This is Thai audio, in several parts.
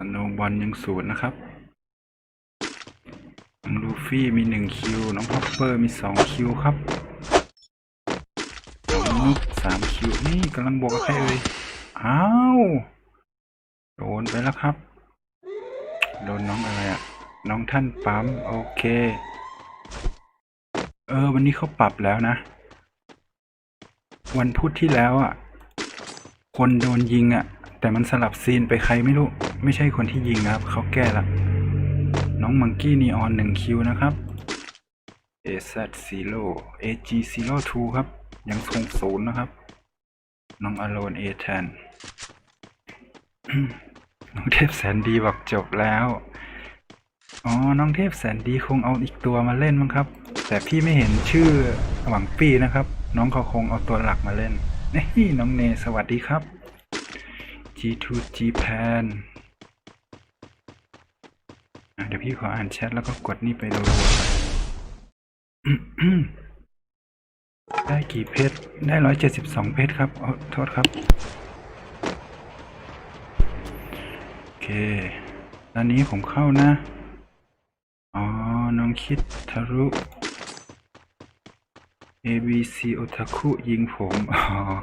สโนว์บอลยังศูนย์นะครับน้องลูฟี่มีหนึ่งคิว น้องพัปเปอร์มีสองคิวครับน้องนุกสามคิว นี่กำลังบวกกับใครเอ่ยอ้าว โดนไปแล้วครับ โดนน้องอะไรอะน้องท่านปั๊ม โอเค เออ วันนี้เขาปรับแล้วนะ วันพุธที่แล้วอะคนโดนยิงอะ แต่มันสลับซีนไปใครไม่รู้ ไม่ใช่คนที่ยิงนะครับ เขาแก้ละ น้องมังกี้นีออนหนึ่งคิวนะครับ AZ Zero AG Zero Two ครับ ยังคงศูนย์นะครับ น้องอโลน A แทนน้องเทพแสนดีบอกจบแล้ว อ๋อ น้องเทพแสนดีคงเอาอีกตัวมาเล่นมั้งครับ แต่พี่ไม่เห็นชื่อหวังปี้นะครับ น้องเขาคงเอาตัวหลักมาเล่นนี่น้องเนสวัสดีครับ G2 Japan เดี๋ยวพี่ขออ่านแชทแล้วก็กดนี่ไปดูได้กี่เพชรได้ร้อยเจ็ดสิบสองเพชรครับอ๋อโทษครับ โอเค ตอนนี้ผมเข้านะ อ๋อ น้องคิดทะลุ ABC Otaku ยิงผม อ๋อ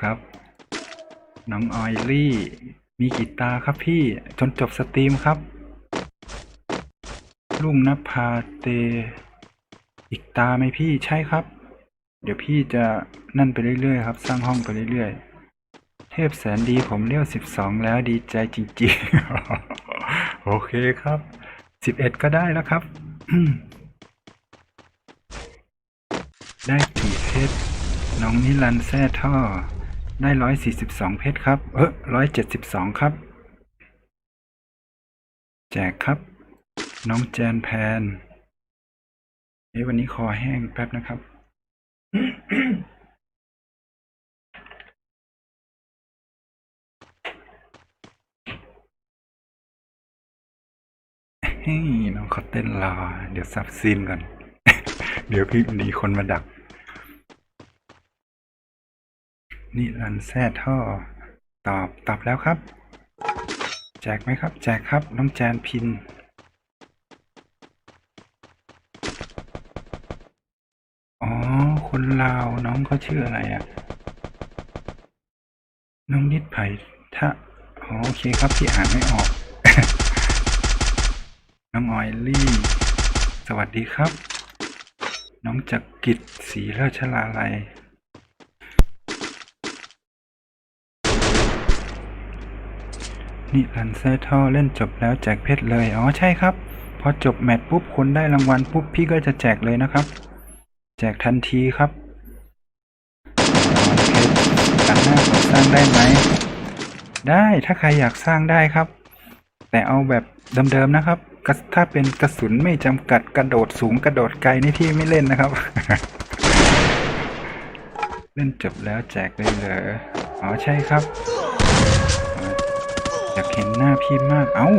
ครับ น้องออยลี่ มีกี่ตาครับพี่จนจบสตรีมครับ ลุงนภาเต อีกตาไหมพี่ใช่ครับ เดี๋ยวพี่จะนั่นไปเรื่อยๆครับ สร้างห้องไปเรื่อยๆ เทพแสนดีผมเลี้ยวสิบสองแล้วดีใจจริงๆ โอเคครับสิบเอ็ดก็ได้แล้วครับ ได้กี่เพชรน้องนิรันต์แซ่ท่อ ได้ร้อยสี่สิบสองเพชรครับ เออร้อยเจ็ดสิบสองครับ แจกครับ น้องแจนแพนเอ้วันนี้คอแห้งแป๊บนะครับ เฮ้ยน้องเขาเต้นรอ เดี๋ยวซับซีนก่อน เดี๋ยวพี่มีคนมาดัก นี่รันแซ่ท่อ ตอบตอบแล้วครับ แจกไหมครับ แจกครับ น้องแจนพิน อ๋อ คนลาวน้องเขาชื่ออะไรอะ่ะ น้องนิดไผ่ทะอ๋อโอเคครับพี่อ่านไม่ออก น้องออยลี่ สวัสดีครับ น้องจักกิจศรีราชลาลัย นี่รันเซอร์ท่อเล่นจบแล้วแจกเพชรเลย อ๋อใช่ครับ พอจบแมตช์ปุ๊บคนได้รางวัลปุ๊บพี่ก็จะแจกเลยนะครับ แจกทันทีครับโอเคกันหน้าผมสร้างได้ไหม ได้ถ้าใครอยากสร้างได้ครับ แต่เอาแบบเดิมๆนะครับ ถ้าเป็นกระสุนไม่จำกัดกระโดดสูงกระโดดไกลนี่พี่ไม่เล่นนะครับ เล่นจบแล้วแจกเลยเหรอ อ๋อใช่ครับ เห็นหน้าพี่มากเอ้า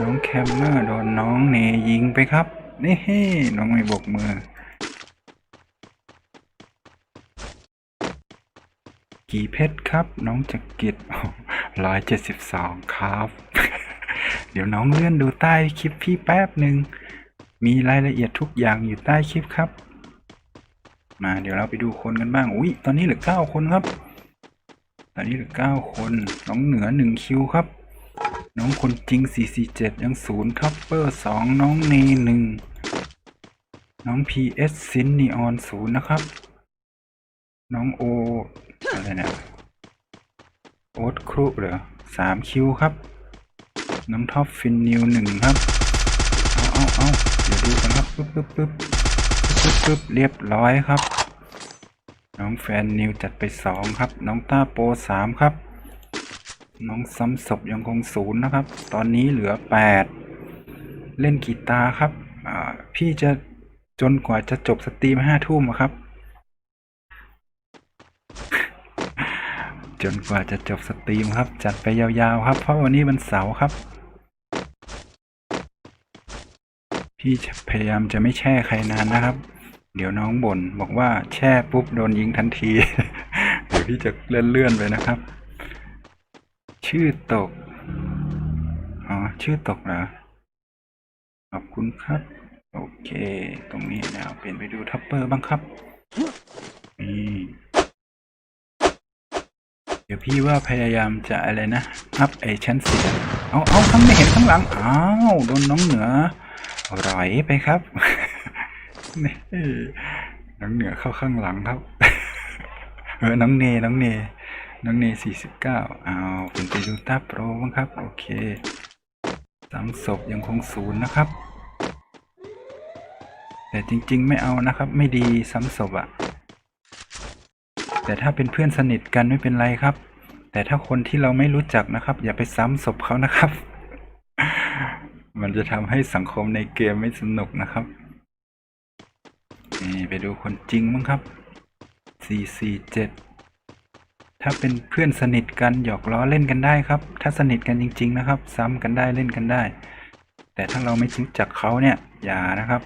น้องแคมเมอร์โดนน้องเนยิงไปครับ นี่เฮ้น้องไม่บกมือ กี่เพชรครับ น้องจักกิจร้อยเจ็ดสิบสองครับ เดี๋ยวน้องเลื่อนดูใต้คลิปพี่แป๊บหนึ่ง มีรายละเอียดทุกอย่างอยู่ใต้คลิปครับ มาเดี๋ยวเราไปดูคนกันบ้าง อุ้ยตอนนี้เหลือเก้าคนครับตอนนี้เหลือเก้าคน น้องเหนือหนึ่งคิวครับ น้องคนจริงสี่สี่เจ็ดยังศูนย์ครับเปอร์สองน้องเนหนึ่งน้องพีเอสซินนีออนศูนย์นะครับ น้องโออะไรเนี่ยโอ๊ตครุเหรอสามคิวครับ น้องท็อปฟินนิวหนึ่งครับ เอาเอาเอาเดี๋ยวดูกันครับปึ๊บปึ๊บปึ๊บปึ๊บปึ๊บเรียบร้อยครับ น้องแฟนนิวจัดไปสองครับ น้องต้าโปรสามครับ น้องซ้ำศพยังคงศูนย์นะครับ ตอนนี้เหลือแปดเล่นกีตาร์ครับ พี่จะจนกว่าจะจบสตรีมห้าทุ่มครับ จนกว่าจะจบสตรีมครับ จัดไปยาวๆครับ เพราะวันนี้วันเสาร์ครับ พี่จะพยายามจะไม่แช่ใครนานนะครับ เดี๋ยวน้องบ่นบอกว่าแช่ปุ๊บโดนยิงทันที เดี๋ยวพี่จะเลื่อนๆไปนะครับ ชื่อตก อ๋อ ชื่อตกเหรอ ขอบคุณครับ โอเค ตรงนี้แล้วเปลี่ยนไปดูทัพเปอร์บ้างครับ นี่เดี๋ยวพี่ว่าพยายามจะอะไรนะ อัพไอชั้นเสียเอาเอาข้างไม่เห็นข้างหลัง อ้าว โดนน้องเหนือร่อยไปครับนี่น้องเหนือเข้าข้างหลังครับ เออ น้องเน น้องเน น้องเนสี่สิบเก้าเอาเป็นไปดูตาโปรบ้างครับ โอเคสามศพยังคงศูนย์นะครับ แต่จริงๆไม่เอานะครับ ไม่ดีซ้ำศพอะแต่ถ้าเป็นเพื่อนสนิทกันไม่เป็นไรครับ แต่ถ้าคนที่เราไม่รู้จักนะครับ อย่าไปซ้ำศพเขานะครับ มันจะทำให้สังคมในเกมไม่สนุกนะครับนี่ไปดูคนจริงมั้งครับ 447 ถ้าเป็นเพื่อนสนิทกันหยอกล้อเล่นกันได้ครับ ถ้าสนิทกันจริง ๆ นะครับ ซ้ำกันได้เล่นกันได้ แต่ถ้าเราไม่รู้จักเขาเนี่ย อย่านะครับ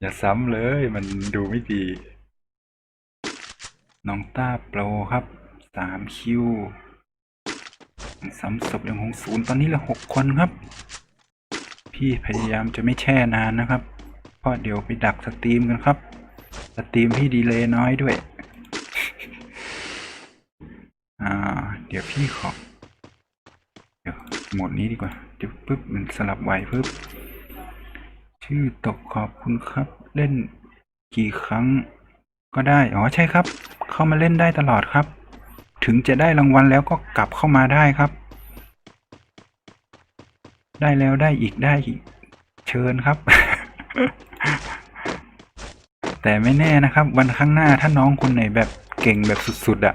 อย่าซ้ำเลยมันดูไม่ดี น้องต้าโปรครับสามคิวซ้ำศพยังคงศูนย์ตอนนี้เหลือหกคนครับ พี่พยายามจะไม่แช่นานนะครับเพราะเดี๋ยวไปดักสตรีมกันครับ สตรีมพี่ดีเลย์น้อยด้วย อ่า เดี๋ยวพี่ขอ เดี๋ยวโหมดนี้ดีกว่าเดี๋ยวปุ๊บมันสลับไวปุ๊บ ชื่อตกขอบคุณครับ เล่นกี่ครั้งก็ได้ อ๋อใช่ครับ เข้ามาเล่นได้ตลอดครับ ถึงจะได้รางวัลแล้วก็กลับเข้ามาได้ครับ ได้แล้วได้อีกได้อีก เชิญครับ แต่ไม่แน่นะครับ วันข้างหน้าถ้าน้องคนไหนแบบเก่งแบบสุดๆอะ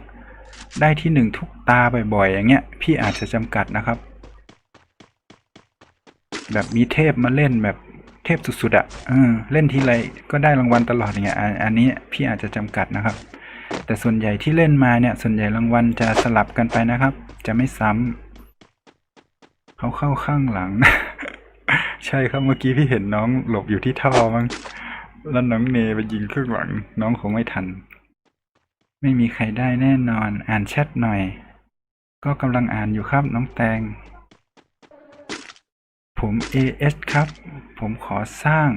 ได้ที่หนึ่งทุกตาบ่อยๆ อย่างเงี้ย พี่อาจจะจำกัดนะครับ แบบมีเทพมาเล่นแบบเทพสุดๆอะ่ะเออเล่นทีไรก็ได้รางวัลตลอดอย่างเงี้ยอันนี้พี่อาจจะจำกัดนะครับ แต่ส่วนใหญ่ที่เล่นมาเนี่ย ส่วนใหญ่รางวัลจะสลับกันไปนะครับ จะไม่ซ้ำเขาเข้าข้างหลัง ใช่ครับเมื่อกี้พี่เห็นน้องหลบอยู่ที่ท่อมั้งแล้วน้องเนไปยิงข้างหลัง น้องคงไม่ทัน ไม่มีใครได้แน่นอน อ่านแชทหน่อย ก็กำลังอ่านอยู่ครับน้องแตง ผม AS ครับ ผมขอสร้าง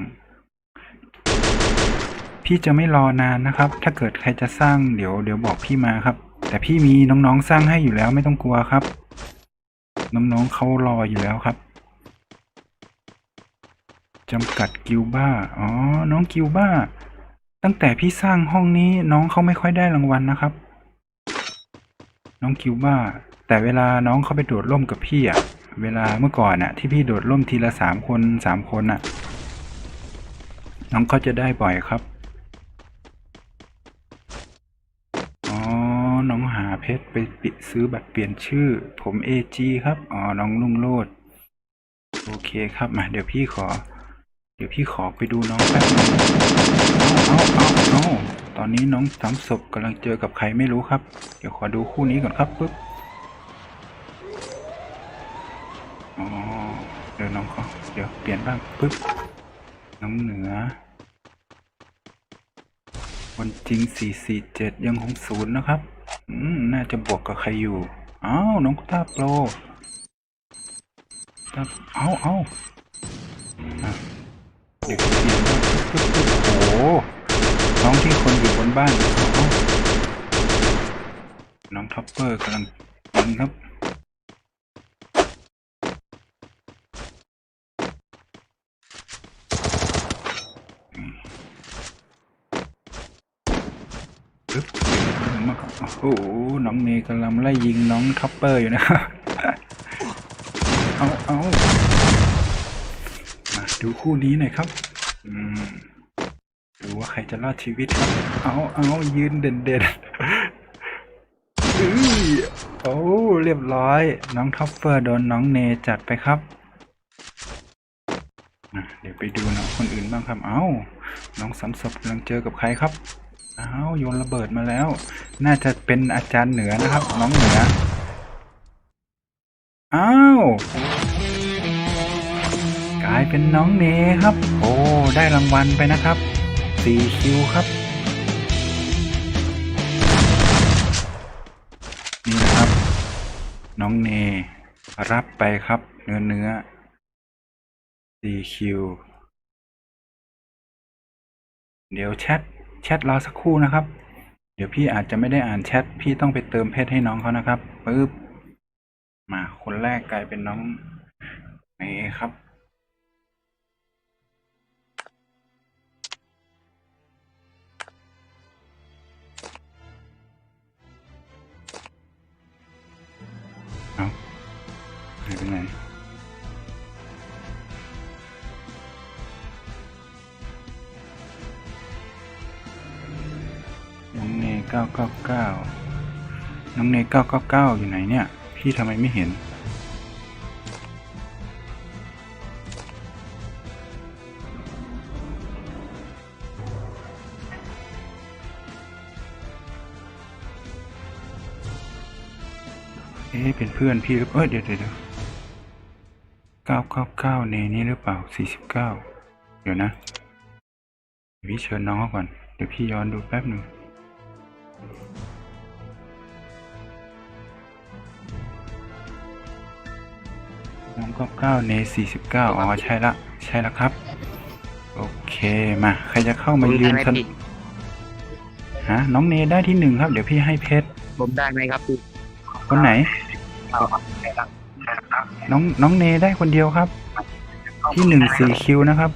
พี่จะไม่รอนานนะครับ ถ้าเกิดใครจะสร้างเดี๋ยวเดี๋ยวบอกพี่มาครับ แต่พี่มีน้องๆสร้างให้อยู่แล้วไม่ต้องกลัวครับ น้องๆเขารออยู่แล้วครับจำกัดกิลบ้า อ๋อ น้องกิลบ้า ตั้งแต่พี่สร้างห้องนี้น้องเขาไม่ค่อยได้รางวัลนะครับ น้องกิลบ้า แต่เวลาน้องเขาไปโดดร่มกับพี่อะเวลาเมื่อก่อนอะที่พี่โดดร่มทีละสามคนสามคนอะน้องเขาจะได้บ่อยครับอ๋อน้องหาเพชรไปปิซื้อบัตรเปลี่ยนชื่อ ผมเอจีครับอ๋อน้องลุงโลดโอเคครับมาเดี๋ยวพี่ขอ ดี๋ยวพี่ขอไปดูน้องแป๊บนึงเอาเอาเอาเอาตอนนี้น้องสามศพกำลังเจอกับใครไม่รู้ครับ เดี๋ยวขอดูคู่นี้ก่อนครับปึ๊บอ๋อเดี๋ยวน้องเขาเดี๋ยวเปลี่ยนบ้างปึ๊บน้องเหนือคนจริง 447 ยังคงศูนย์นะครับ อืม น่าจะบวกกับใครอยู่ อ้าว น้องตาโปรตาเอาเอาอะ เดี๋ยวเปลี่ยนบ้างโอ้โหน้องที่คนอยู่บนบ้าน น้องท็อปเปอร์กำลังยิงครับปึ๊บมาก่อนโอ้โห น้องเนกำลังไล่ยิงน้องท็อปเปอร์อยู่นะครับ เอาเอา ดูคู่นี้หน่อยครับ อืมดูว่าใครจะรอดชีวิตครับ เอาเอายืนเด่นเด่นอื้อโอ้เรียบร้อย น้องท็อปเปอร์โดนน้องเนจัดไปครับเดี๋ยวไปดูน้องคนอื่นบ้างครับ เอ้า น้องสำศพกำลังเจอกับใครครับเอ้าโยนระเบิดมาแล้ว น่าจะเป็นอาจารย์เหนือนะครับ น้องเหนือ อ้าว กลายเป็นน้องเนครับ โอ้ได้รางวัลไปนะครับสี่คิวครับ นี่นะครับ น้องเนรับไปครับ เนื้อเนื้อ CQ เดี๋ยวแชทแชทรอสักครู่นะครับ เดี๋ยวพี่อาจจะไม่ได้อ่านแชทพี่ต้องไปเติมเพชรให้น้องเขานะครับปึ๊บมาคนแรกกลายเป็นน้องเมย์ครับายไปไหนน้องเนเก้าเก้าเก้าน้องเนเก้าเก้าเก้าอยู่ไหนเนี่ย พี่ทำไมไม่เห็นเอ๊ะเป็นเพื่อนพี่หรือเปล่าเอ้ยเดี๋ยวเดี๋ยว เดี๋ยวเก้าเก้าเก้าเนนี่หรือเปล่าสี่สิบเก้าเดี๋ยวนะเดี๋ยวพี่เชิญน้องเขาก่อน เดี๋ยวพี่ย้อนดูแป๊บหนึ่งน้องเก้าเก้าเนสี่สิบเก้าอ๋อใช่ละใช่ละครับ โอเคมา ใครจะเข้ามายืนได้ทันไหมพี่ฮะน้องเนได้ที่หนึ่งครับ เดี๋ยวพี่ให้เพชรผมได้ไหมครับพี่คนไหน น้องน้องเนได้คนเดียวครับ ที่หนึ่งสี่คิวนะครับ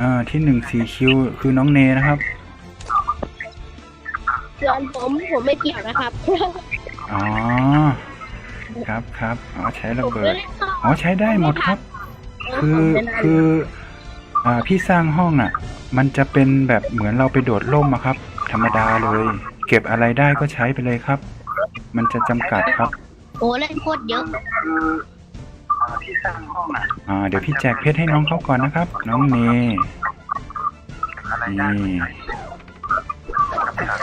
อ่าที่หนึ่งสี่คิวคือน้องเนนะครับส่วนผมผมไม่เกี่ยวนะครับอ๋อครับครับอ๋อใช้ระผมเบิไม่ดได้เข้าอ๋อใช้ได้หมดครับ คือผมเป็นอะไรคืออ่าพี่สร้างห้องอะ มันจะเป็นแบบเหมือนเราไปโดดร่มอะครับ ธรรมดาเลย เก็บอะไรได้ก็ใช้ไปเลยครับ มันจะจำกัดครับ โอ้เล่นโคตรเยอะอ่า เดี๋ยวพี่แจกเพชรให้น้องเขาก่อนนะครับ น้องเนนี่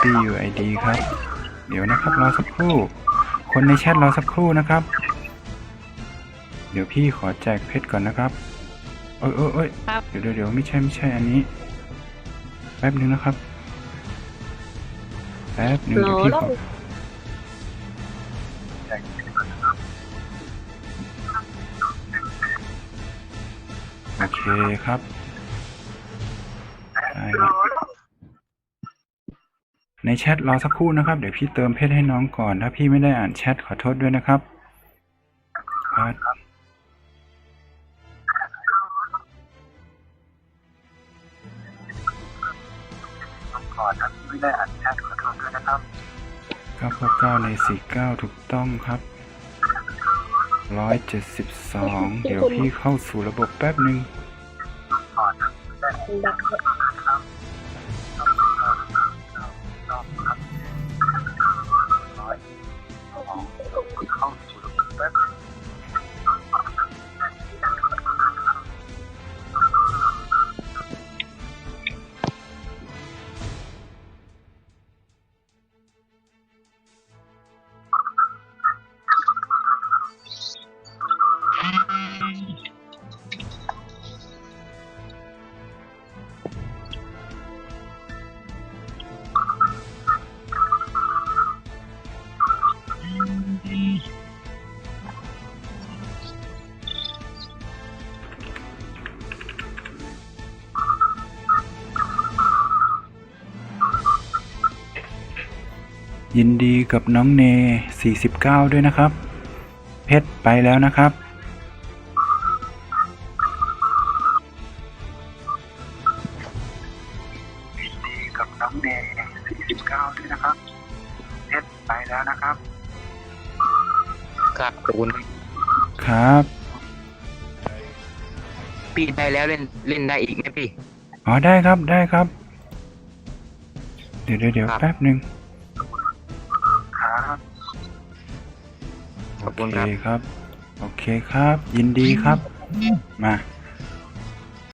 พี่อยู่ไอดีครับ เดี๋ยวนะครับรอสักครู่ คนในแชทรอสักครู่นะครับ เดี๋ยวพี่ขอแจกเพชรก่อนนะครับ เอ้ยเอ้ยเอ้ยครับเดี๋ยวเดี๋ยวเดี๋ยวไม่ใช่ไม่ใช่อันนี้ แป๊บหนึ่งนะครับ แป๊บหนึ่งโหลเดี๋ยวพี่แล้ขวอ เคครับได้ละในแชทรอสักครู่นะครับ เดี๋ยวพี่เติมเพชรให้น้องก่อน ถ้าพี่ไม่ได้อ่านแชทขอโทษด้วยนะครับครับเก้าเก้าเก้าในสี่เก้าถูกต้องครับร้อยเจ็ดสิบสองเดี๋ยวพี่เข้าสู่ระบบแป๊บหนึ่ง ดัก ยินดีกับน้องเน 49 ด้วยนะครับ เพชรไปแล้วนะครับ ยินดีกับน้องเน 49 ด้วยนะครับ เพชรไปแล้วนะครับ ครับขอบคุณครับครับ พี่ได้แล้วเล่นเล่นได้อีกไหมพี่ อ๋อได้ครับได้ครับ เดี๋ยวเดี๋ยวเดี๋ยวครับ แป๊บหนึ่ง คุณเคครับ ครับ โอเคครับ ยินดีครับ มา